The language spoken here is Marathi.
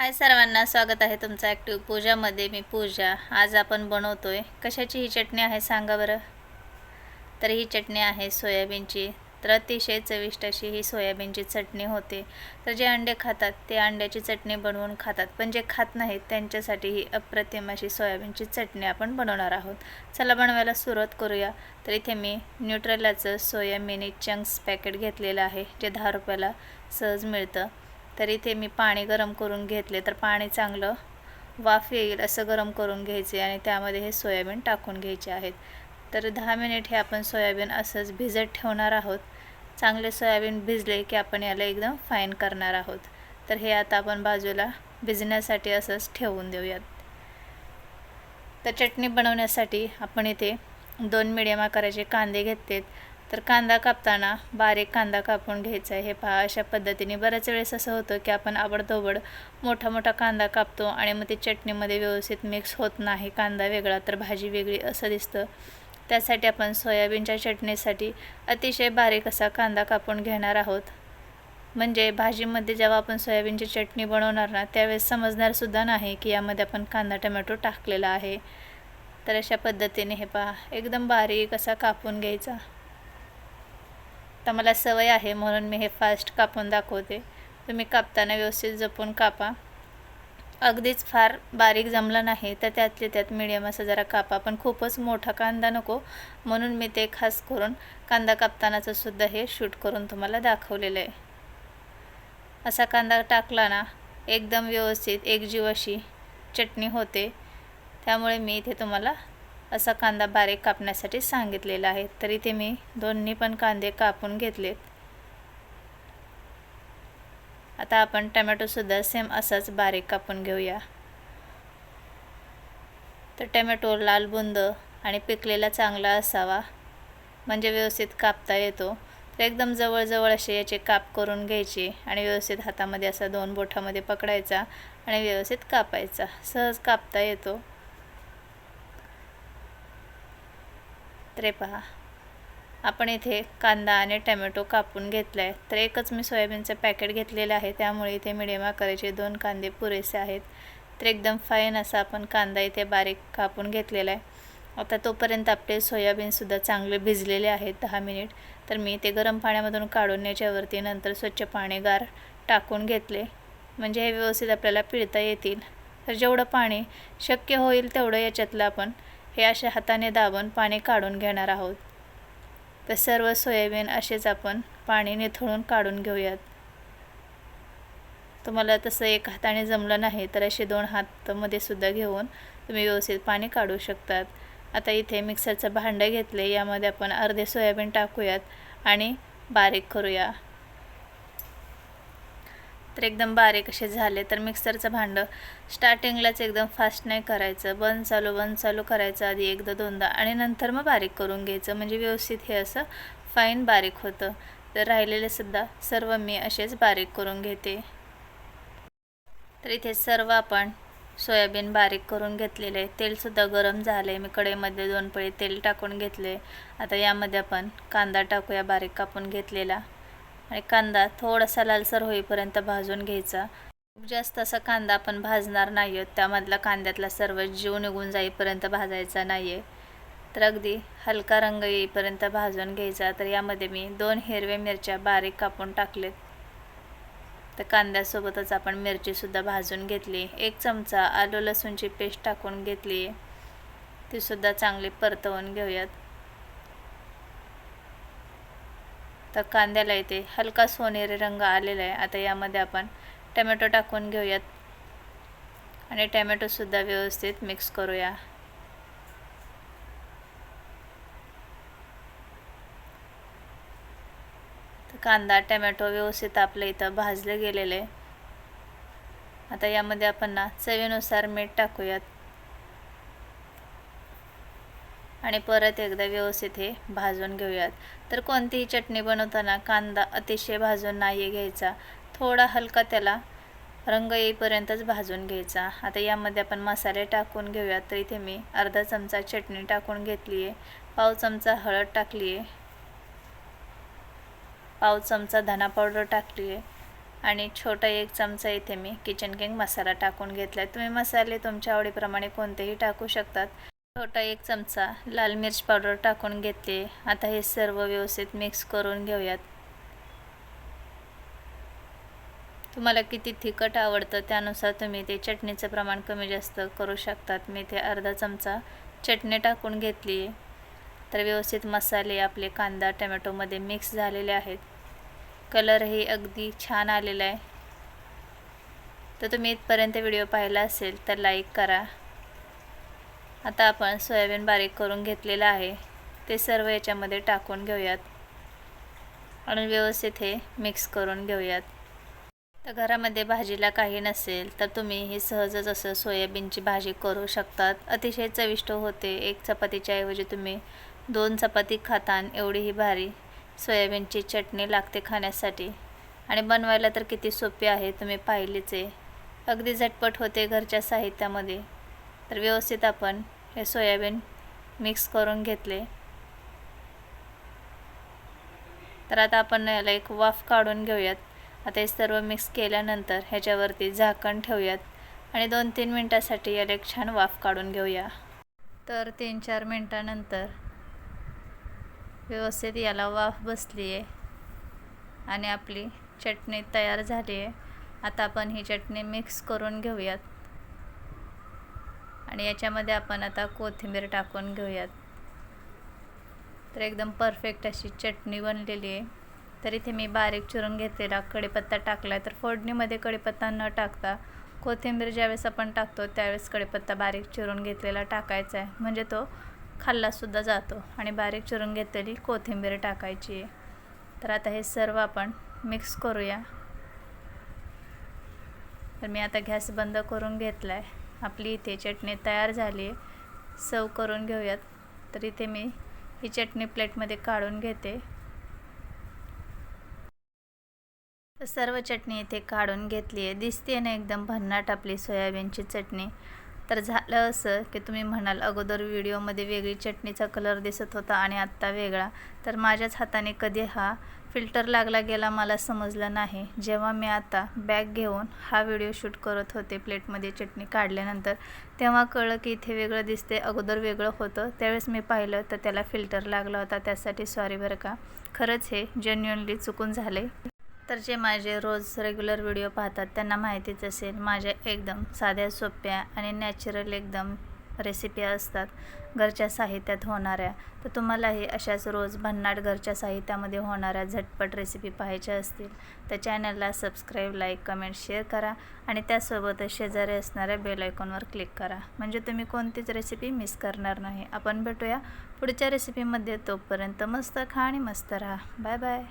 हाय सर्वांना स्वागत आहे तुमचं ॲक्टिव्ह पूजामध्ये. मी पूजा. आज आपण बनवतो आहे कशाची ही चटणी आहे सांगा बरं? तर ही चटणी आहे सोयाबीनची. तर अतिशय चविष्ट अशी ही सोयाबीनची चटणी होते. तर जे अंडे खातात ते अंड्याची चटणी बनवून खातात. पण जे खात नाहीत त्यांच्यासाठी ही अप्रतिम अशी सोयाबीनची चटणी आपण बनवणार आहोत. चला बनवायला सुरुवात करूया. तर इथे मी न्यूट्रेलाचं सोया मिनी चंक्स पॅकेट घेतलेलं आहे जे दहा रुपयाला सहज मिळतं. तर इथे मी पाणी गरम करून घेतले तर पाणी चांगलं वाफ येईल असं गरम करून घ्यायचे आणि त्यामध्ये हे सोयाबीन टाकून घ्यायचे आहेत. तर दहा मिनिट हे आपण सोयाबीन असंच भिजत ठेवणार आहोत. चांगले सोयाबीन भिजले की आपण याला एकदम फाईन करणार आहोत. तर हे आता आपण बाजूला भिजण्यासाठी असंच ठेवून देऊयात. तर चटणी बनवण्यासाठी आपण इथे दोन मिडियम आकाराचे कांदे घेतलेत. तर कांदा कापताना बारीक कांदा कापून घ्यायचा आहे. हे पहा अशा पद्धतीने बऱ्याच वेळेस असं होतं की आपण आवडतोबड मोठा मोठा कांदा कापतो आणि मग ती चटणीमध्ये व्यवस्थित मिक्स होत नाही. कांदा वेगळा तर भाजी वेगळी असं दिसतं. त्यासाठी आपण सोयाबीनच्या चटणीसाठी अतिशय बारीक असा कांदा कापून घेणार आहोत. म्हणजे भाजीमध्ये जेव्हा आपण सोयाबीनची चटणी बनवणार ना त्यावेळेस समजणारसुद्धा नाही की यामध्ये आपण कांदा टमॅटो टाकलेला आहे. तर अशा पद्धतीने हे पहा एकदम बारीक असा कापून घ्यायचा. तर मला सवय आहे म्हणून मी हे फास्ट कापून दाखवते. तुम्ही कापताना व्यवस्थित जपून कापा. अगदीच फार बारीक जमलं नाही तर त्यातले त्यात मिडियम असं जरा कापा. पण खूपच मोठा कांदा नको म्हणून मी ते खास करून कांदा कापतानाचं सुद्धा हे शूट करून तुम्हाला दाखवलेलं आहे. असा कांदा टाकला ना एकदम व्यवस्थित एकजीव अशी चटणी होते. त्यामुळे मी इथे तुम्हाला असा कांदा बारीक कापण्यासाठी सांगितलेला आहे. तर इथे मी दोन्ही पण कांदे कापून घेतलेत. आता आपण टमॅटोसुद्धा सेम असाच बारीक कापून घेऊया. तर टमॅटो लाल बुंद आणि पिकलेला चांगला असावा. म्हणजे व्यवस्थित कापता येतो. तर एकदम जवळजवळ असे याचे काप करून घ्यायचे आणि व्यवस्थित हातामध्ये असा दोन बोठामध्ये पकडायचा आणि व्यवस्थित कापायचा. सहज कापता येतो. तर पहा. आपण इथे कांदा आणि टमॅटो कापून घेतला आहे तर एकच मी सोयाबीनचं पॅकेट घेतलेलं आहे त्यामुळे इथे मिडियम आकाराचे दोन कांदे पुरेसे आहेत. तर एकदम फाईन असा आपण कांदा इथे बारीक कापून घेतलेला आहे. आता तोपर्यंत आपले सोयाबीनसुद्धा चांगले भिजलेले आहेत दहा मिनिट. तर मी ते गरम पाण्यामधून काढून याच्यावरती नंतर स्वच्छ पाणी गार टाकून घेतले. म्हणजे हे व्यवस्थित आपल्याला पिळता येतील. तर जेवढं पाणी शक्य होईल तेवढं याच्यातलं आपण हे अशा हाताने दाबून पाणी काढून घेणार आहोत. तर सर्व सोयाबीन असेच आपण पाणी निथळून काढून घेऊयात. तुम्हाला तसं एक हाताने जमलं नाही तर असे दोन हातमध्ये सुद्धा घेऊन तुम्ही व्यवस्थित पाणी काढू शकतात. आता इथे मिक्सरचं भांडं घेतले यामध्ये आपण अर्धे सोयाबीन टाकूयात आणि बारीक करूया. तर एकदम बारीक असे झाले. तर मिक्सरचं भांडं स्टार्टिंगलाच एकदम फास्ट नाही करायचं. बंद चालू बंद चालू करायचं आधी एकदा दोनदा आणि नंतर मग बारीक करून घ्यायचं. म्हणजे व्यवस्थित हे असं फाईन बारीक होतं. तर राहिलेले सुद्धा सर्व मी असेच बारीक करून घेते. तर इथे सर्व आपण सोयाबीन बारीक करून घेतलेले. आहे तेलसुद्धा गरम झाले. मी कढईमध्ये दोन पळी तेल टाकून घेतले. आता यामध्ये आपण कांदा टाकूया बारीक कापून घेतलेला. आणि कांदा थोडासा लालसर होईपर्यंत भाजून घ्यायचा. खूप जास्त असा कांदा आपण भाजणार नाही आहोत त्यामधला कांद्यातला सर्व जीव निघून जाईपर्यंत भाजायचा नाही आहे तर अगदी हलका रंग येईपर्यंत भाजून घ्यायचा. तर यामध्ये मी दोन हिरव्या मिरच्या बारीक कापून टाकलेत. तर कांद्यासोबतच आपण मिरचीसुद्धा भाजून घेतली. एक चमचा आलू लसूणची पेस्ट टाकून घेतली तीसुद्धा चांगली परतवून घेऊयात. तर कांद्याला इथे हलका सोनेरी रंग आलेला आहे. आता यामध्ये आपण टमॅटो टाकून घेऊयात. आणि टमॅटोसुद्धा व्यवस्थित मिक्स करूया. तर कांदा टमॅटो व्यवस्थित आपल्या इथं भाजले गेलेले. आहे आता यामध्ये आपण ना चवीनुसार मीठ टाकूयात. आणि परत एकदा व्यवस्थित हे भाजून घेऊयात. तर कोणतीही चटणी बनवताना कांदा अतिशय भाजून नाही घ्यायचा. थोडा हलका त्याला रंग येईपर्यंतच भाजून घ्यायचा. आता यामध्ये आपण मसाले टाकून घेऊयात. तर इथे मी अर्धा चमचा चटणी टाकून घेतली आहे पाव चमचा हळद टाकली आहे पाव चमचा धना पावडर टाकली आहे आणि छोटा एक चमचा इथे मी किचन किंग मसाला टाकून घेतला आहे तुम्ही मसाले तुमच्या आवडीप्रमाणे कोणतेही टाकू शकतात. छोटा एक चमचा लाल मिरच पावडर टाकून घेतले. आता हे सर्व व्यवस्थित मिक्स करून घेऊयात. तुम्हाला किती तिखट आवडतं त्यानुसार तुम्ही ते चटणीचं प्रमाण कमी जास्त करू शकतात. मी ते अर्धा चमचा चटणी टाकून घेतली. तर व्यवस्थित मसाले आपले कांदा टमॅटोमध्ये मिक्स झालेले आहेत. कलरही अगदी छान आलेला आहे. तर तुम्ही इथपर्यंत व्हिडिओ पाहिला असेल तर लाईक करा. आता आपण सोयाबीन बारीक करून घेतलेलं आहे. ते सर्व याच्यामध्ये टाकून घेऊयात. आणि व्यवस्थित हे मिक्स करून घेऊयात. तर घरामध्ये भाजीला काही नसेल तर तुम्ही ही सहजच असं सोयाबीनची भाजी करू शकतात. अतिशय चविष्ट होते. एक चपातीच्या ऐवजी तुम्ही दोन चपाती खातान एवढी ही भारी सोयाबीनची चटणी लागते खाण्यासाठी. आणि बनवायला तर किती सोपी आहे तुम्ही पाहिलीच आहे. अगदी झटपट होते घरच्या साहित्यामध्ये. तर व्यवस्थित आपण हे सोयाबीन मिक्स करून घेतले. तर आता आपण याला एक वाफ काढून घेऊयात. आता हे सर्व मिक्स केल्यानंतर ह्याच्यावरती झाकण ठेवूयात आणि दोन तीन मिनटासाठी याला एक छान वाफ काढून घेऊया. तर तीन चार मिनटानंतर व्यवस्थित याला वाफ बसली आहे आणि आपली चटणी तयार झाली आहे आता आपण ही चटणी मिक्स करून घेऊयात. आणि याच्यामध्ये आपण आता कोथिंबीर टाकून घेऊयात. तर एकदम परफेक्ट अशी चटणी बनलेली आहे. तर इथे मी बारीक चिरून घेतलेला कढीपत्ता टाकला आहे तर फोडणीमध्ये कढीपत्ता न टाकता कोथिंबीर ज्यावेळेस आपण टाकतो त्यावेळेस कढीपत्ता बारीक चिरून घेतलेला टाकायचा आहे. म्हणजे तो खाल्लासुद्धा जातो आणि बारीक चिरून घेतलेली कोथिंबीर टाकायची आहे. तर आता हे सर्व आपण मिक्स करूया. तर मी आता गॅस बंद करून घेतला आहे आपली इथे चटणी तयार झाली आहे. सर्व करून घेऊयात. तर इथे मी ही चटणी प्लेटमध्ये काढून घेते. सर्व चटणी इथे काढून घेतली आहे. दिसते ना एकदम भन्नाट आपली सोयाबीनची चटणी. तर झालं असं की तुम्ही म्हणाल अगोदर व्हिडिओमध्ये वेगळी चटणीचा कलर दिसत होता आणि आत्ता वेगळा. तर माझ्याच हाताने कधी हा फिल्टर लागला गेला मला समजलं नाही. जेव्हा मी आता बॅग घेऊन हा व्हिडिओ शूट करत होते प्लेटमध्ये चटणी काढल्यानंतर तेव्हा कळलं की इथे वेगळं दिसते अगोदर वेगळं होतं. त्यावेळेस मी पाहिलं तर त्याला फिल्टर लागला होता. त्यासाठी सॉरी बरं का. खरंच हे जेन्युअनली चुकून झाले तर जे माझे रोज रेग्युलर व्हिडिओ पाहतात त्यांना माहितीच असेल माझ्या एकदम साध्या सोप्या आणि नॅचरल एकदम रेसिपी असतात घरच्या साहित्यात होणाऱ्या. तर तुम्हालाही अशाच रोज भन्नाट घरच्या साहित्यामध्ये होणाऱ्या झटपट रेसिपी पाहायच्या असतील तर चॅनलला सबस्क्राईब लाईक कमेंट शेअर करा आणि त्यासोबतच शेजारी असणाऱ्या बेल आयकॉनवर क्लिक करा. म्हणजे तुम्ही कोणतीच रेसिपी मिस करणार नाही. आपण भेटूया पुढच्या रेसिपीमध्ये तोपर्यंत मस्त खा आणि मस्त राहा. Bye bye